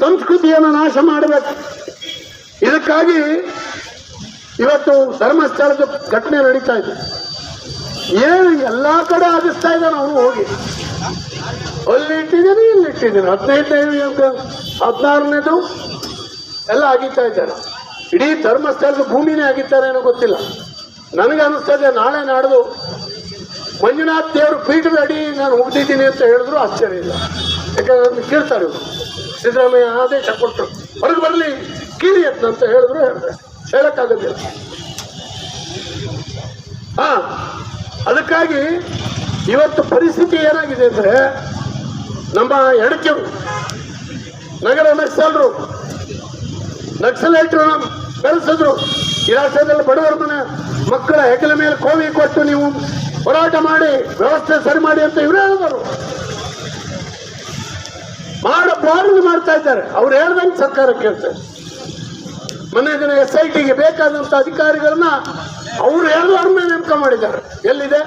ಸಂಸ್ಕೃತಿಯನ್ನು ನಾಶ ಮಾಡಬೇಕು. ಇದಕ್ಕಾಗಿ ಇವತ್ತು ಧರ್ಮಸ್ಥಳದ ಘಟನೆ ನಡೀತಾ ಇದೆ. ಏನು ಎಲ್ಲ ಕಡೆ ಆಗಿಸ್ತಾ ಇದ್ದಾನೆ ಅವನು ಹೋಗಿ. ಅಲ್ಲಿ ಇಟ್ಟಿದ್ದೀನಿ, ಇಲ್ಲಿ ಇಟ್ಟಿದ್ದೀನಿ. ಹದಿನೈದನೇ ಹದಿನಾರನೇದು ಎಲ್ಲ ಆಗಿತ್ತಾ ಇದ್ದಾರೆ ಇಡೀ ಧರ್ಮಸ್ಥಳದ ಭೂಮಿನೇ ಆಗಿದ್ದಾರೆ ಏನೋ ಗೊತ್ತಿಲ್ಲ. ನನಗೆ ಅನಿಸ್ತದೆ ನಾಳೆ ನಾಡ್ದು ಮಂಜುನಾಥ್ ದೇವರು ಪೀಠದ ಅಡಿ ನಾನು ಹೋಗ್ತಿದ್ದೀನಿ ಅಂತ ಹೇಳಿದ್ರು ಆಶ್ಚರ್ಯ ಇಲ್ಲ. ಯಾಕಂದ್ರೆ ಅದನ್ನು ಕೇಳ್ತಾರೆ ಇವರು. ಸಿದ್ದರಾಮಯ್ಯ ಆದೇಶ ಕೊಟ್ಟರು ಹೊರಗೆ ಬರಲಿ ಕೀಳಿ ಅಂತ ಅಂತ ಹೇಳಿದ್ರು, ಹೇಳಿದೆ. ಹೇಳಕ್ಕಾಗೋದಿಲ್ಲ. ಹಾ, ಅದಕ್ಕಾಗಿ ಇವತ್ತು ಪರಿಸ್ಥಿತಿ ಏನಾಗಿದೆ ಅಂದ್ರೆ ನಮ್ಮ ಎಡಕೆರು ನಗರ ನಕ್ಸಲರು, ನಕ್ಸಲೈಟ್ರು ಬೆಳೆಸಿದ್ರು. ಈ ರಾಷ್ಟ್ರದಲ್ಲಿ ಬಡವರ ಮನೆ, ಮಕ್ಕಳ ಹೆಗಲ ಮೇಲೆ ಕೋವಿ ಕೊಟ್ಟು ನೀವು ಹೋರಾಟ ಮಾಡಿ, ವ್ಯವಸ್ಥೆ ಸರಿ ಮಾಡಿ ಅಂತ ಇವರೇ ಹೇಳಿದರು. ಮಾಡಬಾರದು ಮಾಡ್ತಾ ಇದ್ದಾರೆ. ಅವ್ರು ಹೇಳ್ದಂಗೆ ಸರ್ಕಾರ ಕೇಳ್ತಾರೆ ಮೊನ್ನೆ ದಿನ ಎಸ್ ಐ ಟಿಗೆ ಬೇಕಾದಂತ ಅಧಿಕಾರಿಗಳನ್ನ ಅವ್ರು ಮೇಲೆ ನೇಮಕ ಮಾಡಿದ್ದಾರೆ. ಎಲ್ಲಿದೆ?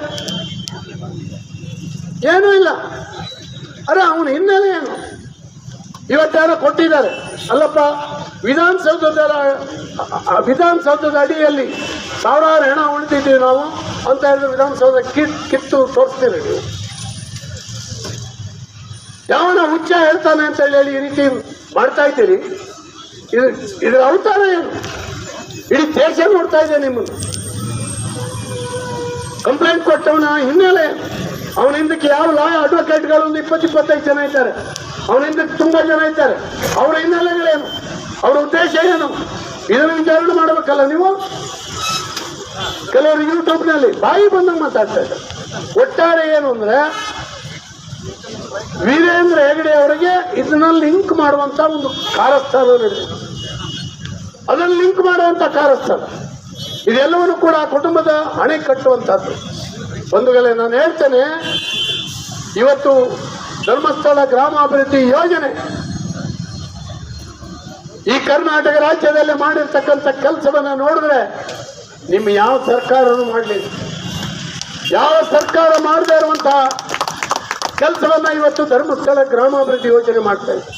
ಏನೂ ಇಲ್ಲ. ಅರೆ, ಅವನ ಹಿನ್ನೆಲೆ ಏನು? ಇವತ್ತಾರ ಕೊಟ್ಟಿದ್ದಾರೆ. ಅಲ್ಲಪ್ಪ, ವಿಧಾನಸೌಧದ ವಿಧಾನಸೌಧದ ಅಡಿಯಲ್ಲಿ ಸಾವಿರಾರು ಹೆಣ ಉಳಿದಿದ್ದೀವಿ ನಾವು ಅಂತ ಹೇಳಿದ್ರೆ ವಿಧಾನಸೌಧ ಕಿತ್, ಕಿತ್ತು ತೋರಿಸ್ತೀರಿ ಯಾವನ ಹುಚ್ಚ ಹೇಳ್ತಾನೆ ಅಂತ ಹೇಳಿ ಈ ರೀತಿ ಮಾಡ್ತಾ ಇದ್ದೀರಿ. ಇದು ಇದರ ಅವತಾರ ಏನು? ಇಡೀ ದೇಶ ನೋಡ್ತಾ ಇದೆ ನಿಮ್ಮನ್ನು. ಕಂಪ್ಲೇಂಟ್ ಕೊಟ್ಟವನ ಹಿನ್ನೆಲೆ? ಅವನ ಹಿಂದಕ್ಕೆ ಯಾವ ಲಾ ಅಡ್ವೊಕೇಟ್ಗಳು ಒಂದು ಇಪ್ಪತ್ತು, ಇಪ್ಪತ್ತೈದು ಜನ ಇದ್ದಾರೆ. ಅವನ ಹಿಂದಕ್ಕೆ ತುಂಬಾ ಜನ ಇದ್ದಾರೆ. ಅವರ ಹಿನ್ನೆಲೆಗಳೇನು? ಅವರ ಉದ್ದೇಶ ಏನು? ಇದನ್ನು ವಿಚಾರಣೆ ಮಾಡಬೇಕಲ್ಲ ನೀವು? ಕೆಲವರು ಯೂಟ್ಯೂಬ್ನಲ್ಲಿ ಬಾಯಿ ಬಂದಂಗೆ ಮಾತಾಡ್ತಾ ಇದ್ದಾರೆ. ಒಟ್ಟಾರೆ ಏನು ಅಂದ್ರೆ ಹೆಗಡೆ ಅವರಿಗೆ ಇದನ್ನ ಲಿಂಕ್ ಮಾಡುವಂತ ಒಂದು ಕಾರಸ್ಥಾನ ನಡೆದಿದೆ ಅದನ್ನು ಲಿಂಕ್ ಮಾಡುವಂತ ಕಾರಸ್ಥಾನ ಇದೆಲ್ಲವನ್ನು ಕೂಡ ಕುಟುಂಬದ ಹಣೆ ಕಟ್ಟುವಂತಹದ್ದು. ಒಂದು ವೇಳೆ ನಾನು ಹೇಳ್ತೇನೆ, ಇವತ್ತು ಧರ್ಮಸ್ಥಳ ಗ್ರಾಮಾಭಿವೃದ್ಧಿ ಯೋಜನೆ ಈ ಕರ್ನಾಟಕ ರಾಜ್ಯದಲ್ಲಿ ಮಾಡಿರ್ತಕ್ಕಂಥ ಕೆಲಸವನ್ನು ನೋಡಿದ್ರೆ ನಿಮ್ಮ ಯಾವ ಸರ್ಕಾರನೂ ಮಾಡಲಿಲ್ಲ. ಯಾವ ಸರ್ಕಾರ ಮಾಡದೇ ಇರುವಂತಹ ಕೆಲಸವನ್ನ ಇವತ್ತು ಧರ್ಮಸ್ಥಳ ಗ್ರಾಮಾಭಿವೃದ್ಧಿ ಯೋಜನೆ ಮಾಡ್ತಾ ಇದೆ.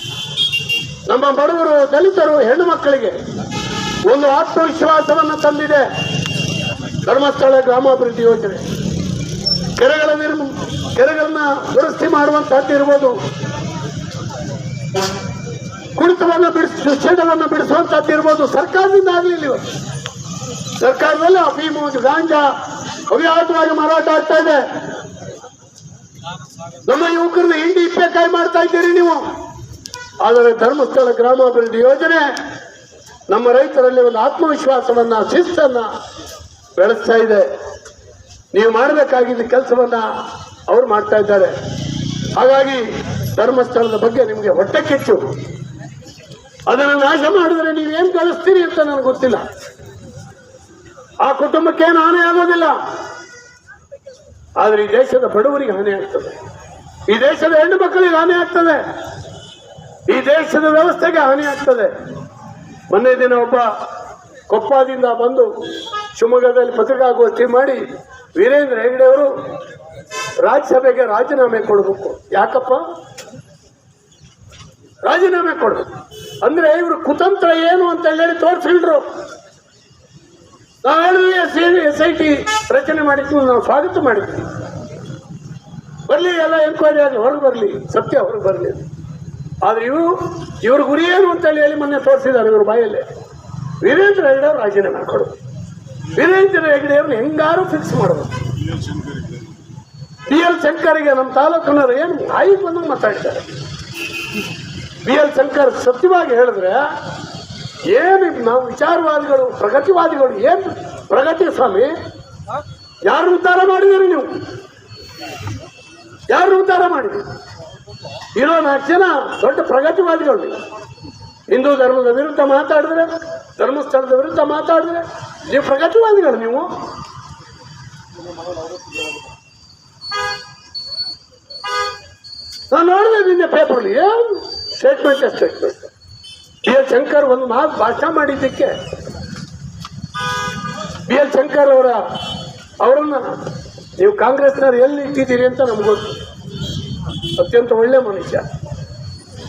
ನಮ್ಮ ಬಡವರು ದಲಿತರು, ಹೆಣ್ಣು ಮಕ್ಕಳಿಗೆ ಒಂದು ಆತ್ಮವಿಶ್ವಾಸವನ್ನು ತಂದಿದೆ ಧರ್ಮಸ್ಥಳ ಗ್ರಾಮಾಭಿವೃದ್ಧಿ ಯೋಜನೆ. ಕೆರೆಗಳ ನಿರ್ಮ ಕೆರೆಗಳನ್ನ ದುರಸ್ತಿ ಮಾಡುವಂತಹದ್ದು ಇರ್ಬೋದು. ಕುಡಿತವನ್ನು ಬಿಡಿಸಿ ಶೆಡವನ್ನು ಬಿಡಿಸುವಂತಹದ್ದು ಇರ್ಬೋದು. ಸರ್ಕಾರದಿಂದ ಆಗಲಿಲ್ಲ ಇವತ್ತು ಸರ್ಕಾರದಲ್ಲಿ ಅಫೀಮು ಗಾಂಜಾ ಅವ್ಯಾಹತವಾಗಿ ಮಾರಾಟ ಆಗ್ತಾ ಇದೆ. ನಮ್ಮ ಯುವಕರನ್ನ ಹಿಂಡಿ ಇಪ್ಪೆಕಾಯಿ ಮಾಡ್ತಾ ಇದ್ದೀರಿ ನೀವು? ಆದರೆ ಧರ್ಮಸ್ಥಳ ಗ್ರಾಮಾಭಿವೃದ್ಧಿ ಯೋಜನೆ ನಮ್ಮ ರೈತರಲ್ಲಿ ಒಂದು ಆತ್ಮವಿಶ್ವಾಸವನ್ನ, ಶಿಸ್ತನ್ನ ಬೆಳೆಸ್ತಾ ಇದೆ. ನೀವು ಮಾಡಬೇಕಾಗಿದ್ದ ಕೆಲಸವನ್ನ ಅವ್ರು ಮಾಡ್ತಾ ಇದ್ದಾರೆ. ಹಾಗಾಗಿ ಧರ್ಮಸ್ಥಳದ ಬಗ್ಗೆ ನಿಮಗೆ ಹೊಟ್ಟೆ ಕಿಚ್ಚು. ಅದನ್ನು ನಾಶ ಮಾಡಿದ್ರೆ ನೀವೇನು ಕಳಿಸ್ತೀರಿ ಅಂತ ನನಗೆ ಗೊತ್ತಿಲ್ಲ. ಆ ಕುಟುಂಬಕ್ಕೇನು ಹಾನಿ ಆಗೋದಿಲ್ಲ. ಆದರೆ ಈ ದೇಶದ ಬಡವರಿಗೆ ಹಾನಿ ಆಗ್ತದೆ. ಈ ದೇಶದ ಹೆಣ್ಣು ಮಕ್ಕಳಿಗೆ ಹಾನಿ ಆಗ್ತದೆ. ಈ ದೇಶದ ವ್ಯವಸ್ಥೆಗೆ ಹಾನಿ ಆಗ್ತದೆ. ಮೊನ್ನೆ ದಿನ ಒಬ್ಬ ಕೊಪ್ಪದಿಂದ ಬಂದು ಶಿವಮೊಗ್ಗದಲ್ಲಿ ಪತ್ರಿಕಾಗೋಷ್ಠಿ ಮಾಡಿ ವೀರೇಂದ್ರ ಹೆಗಡೆ ಅವರು ರಾಜ್ಯಸಭೆಗೆ ರಾಜೀನಾಮೆ ಕೊಡಬೇಕು. ಯಾಕಪ್ಪ? ರಾಜೀನಾಮೆ ಕೊಡು ಅಂದ್ರೆ ಇವರು ಕುತಂತ್ರ ಏನು ಅಂತ ಹೇಳಿ ತೋರಿಸಿಲ್ರು. ನಾವು ಹೇಳಿದ್ವಿ ಎಸ್ ಐ ಟಿ ರಚನೆ ಮಾಡಿದ್ದು, ನಾವು ಸ್ವಾಗತ ಮಾಡಿದ್ವಿ. ಬರಲಿ, ಎಲ್ಲ ಎನ್ಕ್ವೈರಿ ಆಗಲಿ ಹೊರಗೆ ಬರಲಿ, ಸತ್ಯ ಹೊರಗೆ ಬರಲಿ. ಆದ್ರೆ ಇವರು, ಇವ್ರ ಗುರಿ ಏನು ಅಂತ ಹೇಳಿ ಮೊನ್ನೆ ತೋರಿಸಿದ್ದಾರೆ ಇವ್ರ ಬಾಯಲ್ಲಿ. ವೀರೇಂದ್ರ ಹೆಗಡೆ ಅವ್ರು ರಾಜೀನಾಮೆ ಕೊಡು ವೀರೇಂದ್ರ ಹೆಗಡೆ ಅವ್ರನ್ನ ಹೆಂಗಾರು ಫಿಕ್ಸ್ ಮಾಡಬೇಕು ಬಿ ಎಲ್ ಶಂಕರ್ಗೆ ನಮ್ಮ ತಾಲೂಕಿನವ್ರು ಏನು ಆಯ್ತು ಬಂದು ಮಾತಾಡ್ತಾರೆ? ಬಿ ಎಲ್ ಶಂಕರ್ ಸತ್ಯವಾಗಿ ಹೇಳಿದ್ರೆ, ಏನು ನಾವು ವಿಚಾರವಾದಿಗಳು, ಪ್ರಗತಿವಾದಿಗಳು ಏನು ಪ್ರಗತಿ ಸ್ವಾಮಿ? ಯಾರು ಉದ್ಧಾರ ಮಾಡಿದಿರಿ ನೀವು? ಯಾರು ಉದ್ಧಾರ ಮಾಡಿ? ಇರೋ ನಾಲ್ಕು ಜನ ದೊಡ್ಡ ಪ್ರಗತಿವಾದಿಗಳು. ಹಿಂದೂ ಧರ್ಮದ ವಿರುದ್ಧ ಮಾತಾಡಿದ್ರೆ, ಧರ್ಮಸ್ಥಳದ ವಿರುದ್ಧ ಮಾತಾಡಿದ್ರೆ, ನೀವು ಪ್ರಗತಿವಾದಿಗಳು ನೀವು. ನಾನು ನೋಡಿದೆ ನಿನ್ನೆ ಪೇಪರ್ಲಿ statement statement B. L. Shankar ಒಂದು ಮಾತು ಭಾಷಣ ಮಾಡಿದ್ದಕ್ಕೆ. ಬಿ. ಎಲ್. ಶಂಕರ್ ಅವರ, ಅವರನ್ನ ನೀವು ಕಾಂಗ್ರೆಸ್ನವ್ರು ಎಲ್ಲಿ ಇಟ್ಟಿದ್ದೀರಿ ಅಂತ ನಮ್ಗೆ ಗೊತ್ತು. ಅತ್ಯಂತ ಒಳ್ಳೆ ಮನುಷ್ಯ.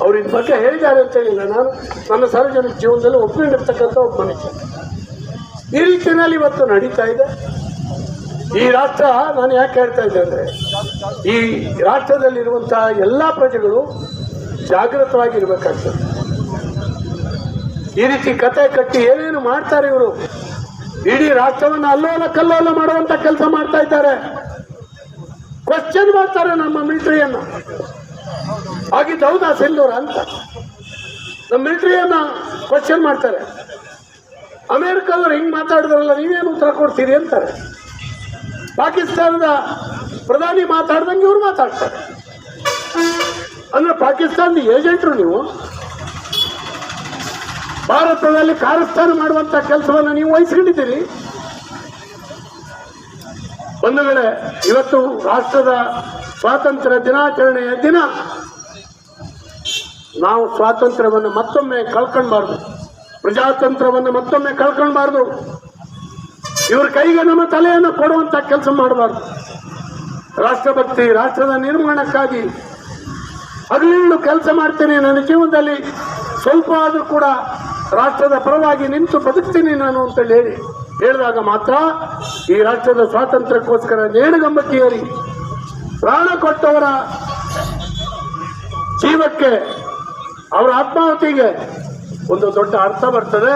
ಅವ್ರ ಇದ್ ಬಗ್ಗೆ ಹೇಳಿದ್ದಾರೆ ಅಂತ ಹೇಳಿಲ್ಲ ನಾನು. ನನ್ನ ಸಾರ್ವಜನಿಕ ಜೀವನದಲ್ಲಿ ಒಪ್ಪಿಕೊಂಡಿರ್ತಕ್ಕಂಥ ಒಬ್ಬ ಮನುಷ್ಯ. ಈ ರೀತಿಯಲ್ಲಿ ಇವತ್ತು ನಡೀತಾ ಇದೆ. ಈ ರಾಷ್ಟ್ರ, ನಾನು ಯಾಕೆ ಹೇಳ್ತಾ ಇದ್ದೆ ಅಂದ್ರೆ, ಈ ರಾಷ್ಟ್ರದಲ್ಲಿರುವಂತಹ ಎಲ್ಲ ಪ್ರಜೆಗಳು ಜಾಗೃತವಾಗಿರ್ಬೇಕಾಗ್ತದೆ. ಈ ರೀತಿ ಕತೆ ಕಟ್ಟಿ ಏನೇನು ಮಾಡ್ತಾರೆ ಇವರು? ಇಡೀ ರಾಷ್ಟ್ರವನ್ನು ಅಲ್ಲೋಲ ಕಲ್ಲೋಲ ಮಾಡುವಂತ ಕೆಲಸ ಮಾಡ್ತಾ ಇದ್ದಾರೆ. ಕ್ವಶನ್ ಮಾಡ್ತಾರೆ ನಮ್ಮ ಮಿಲಿಟರಿಯನ್ನ. ಆಗಿದ್ದು ಹೌದಾ ಸಿಂಧೂರ ಅಂತ? ನಮ್ಮ ಮಿಲಿಟರಿಯನ್ನ ಕ್ವಶನ್ ಮಾಡ್ತಾರೆ. ಅಮೆರಿಕದವ್ರು ಹಿಂಗೆ ಮಾತಾಡಿದ್ರಲ್ಲ, ನೀವೇನು ಉತ್ತರ ಕೊಡ್ತೀರಿ ಅಂತಾರೆ. ಪಾಕಿಸ್ತಾನದ ಪ್ರಧಾನಿ ಮಾತಾಡ್ದಂಗೆ ಇವ್ರು ಮಾತಾಡ್ತಾರೆ. ಅಂದ್ರೆ ಪಾಕಿಸ್ತಾನದ ಏಜೆಂಟ್ರು ನೀವು? ಭಾರತದಲ್ಲಿ ಕಾರಸ್ಥಾನ ಮಾಡುವಂತ ಕೆಲಸವನ್ನು ನೀವು ವಹಿಸ್ಕೊಂಡಿದ್ದೀರಿ. ಒಂದು ವೇಳೆ ಇವತ್ತು ರಾಷ್ಟ್ರದ ಸ್ವಾತಂತ್ರ್ಯ ದಿನಾಚರಣೆಯ ದಿನ, ನಾವು ಸ್ವಾತಂತ್ರ್ಯವನ್ನು ಮತ್ತೊಮ್ಮೆ ಕಳ್ಕೊಳ್ಬಾರ್ದು ಪ್ರಜಾತಂತ್ರವನ್ನು ಮತ್ತೊಮ್ಮೆ ಕಳ್ಕೊಳ್ಬಾರ್ದು ಇವ್ರ ಕೈಗೆ ನಮ್ಮ ತಲೆಯನ್ನು ಕೊಡುವಂತ ಕೆಲಸ ಮಾಡಬಾರ್ದು. ರಾಷ್ಟ್ರಭಕ್ತಿ, ರಾಷ್ಟ್ರದ ನಿರ್ಮಾಣಕ್ಕಾಗಿ ಹಗಲಿರುಳು ಕೆಲಸ ಮಾಡ್ತೀನಿ. ನನ್ನ ಜೀವನದಲ್ಲಿ ಸ್ವಲ್ಪ ಆದರೂ ಕೂಡ ರಾಷ್ಟ್ರದ ಪರವಾಗಿ ನಿಂತು ಬದುಕ್ತೀನಿ ನಾನು ಅಂತೇಳಿ ಹೇಳಿ. ಹೇಳಿದಾಗ ಮಾತ್ರ ಈ ರಾಷ್ಟ್ರದ ಸ್ವಾತಂತ್ರ್ಯಕ್ಕೋಸ್ಕರ ನೇಣುಗಂಬಕ್ಕೆ ಏರಿ. ಪ್ರಾಣ ಕೊಟ್ಟವರ ಜೀವಕ್ಕೆ, ಅವರ ಆತ್ಮಾಹುತಿಗೆ ಒಂದು ದೊಡ್ಡ ಅರ್ಥ ಬರ್ತದೆ.